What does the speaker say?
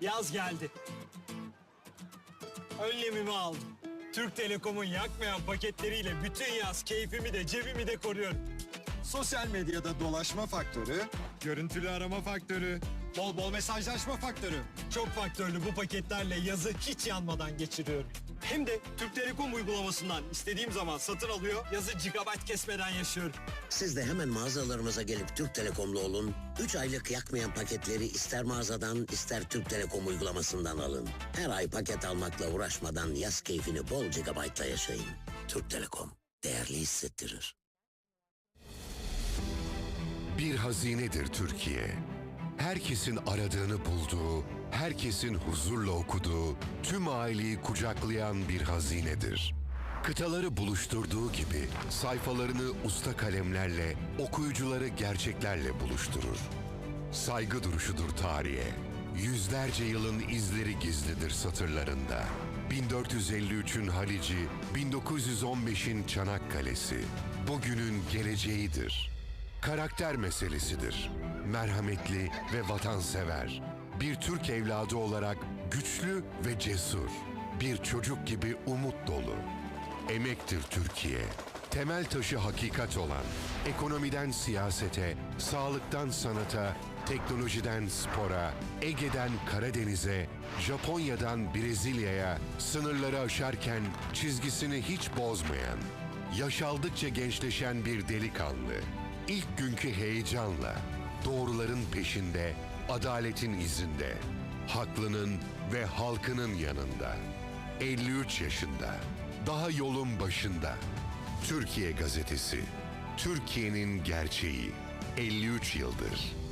Yaz geldi. Önlemimi aldım. Türk Telekom'un yakmayan paketleriyle bütün yaz keyfimi de cebimi de koruyorum. Sosyal medyada dolaşma faktörü, görüntülü arama faktörü, bol bol mesajlaşma faktörü. Çok faktörlü bu paketlerle yazı hiç yanmadan geçiriyorum. Hem de Türk Telekom uygulamasından istediğim zaman satın alıyor, yazı gigabayt kesmeden yaşıyorum. Siz de hemen mağazalarımıza gelip Türk Telekom'lu olun. 3 aylık yakmayan paketleri ister mağazadan ister Türk Telekom uygulamasından alın. Her ay paket almakla uğraşmadan yaz keyfini bol gigabaytla yaşayın. Türk Telekom değerli hissettirir. Bir hazinedir Türkiye. Herkesin aradığını bulduğu, herkesin huzurla okuduğu, tüm aileyi kucaklayan bir hazinedir. Kıtaları buluşturduğu gibi sayfalarını usta kalemlerle, okuyucuları gerçeklerle buluşturur. Saygı duruşudur tarihe. Yüzlerce yılın izleri gizlidir satırlarında. 1453'ün Halici, 1915'in Çanakkale'si. Bugünün geleceğidir. Karakter meselesidir. Merhametli ve vatansever. Bir Türk evladı olarak güçlü ve cesur. Bir çocuk gibi umut dolu. Emektir Türkiye. Temel taşı hakikat olan, ekonomiden siyasete, sağlıktan sanata, teknolojiden spora, Ege'den Karadeniz'e, Japonya'dan Brezilya'ya sınırları aşarken çizgisini hiç bozmayan, yaşaldıkça gençleşen bir delikanlı. İlk günkü heyecanla, doğruların peşinde, adaletin izinde, haklının ve halkının yanında. 53 yaşında, daha yolun başında. Türkiye Gazetesi, Türkiye'nin gerçeği. 53 yıldır.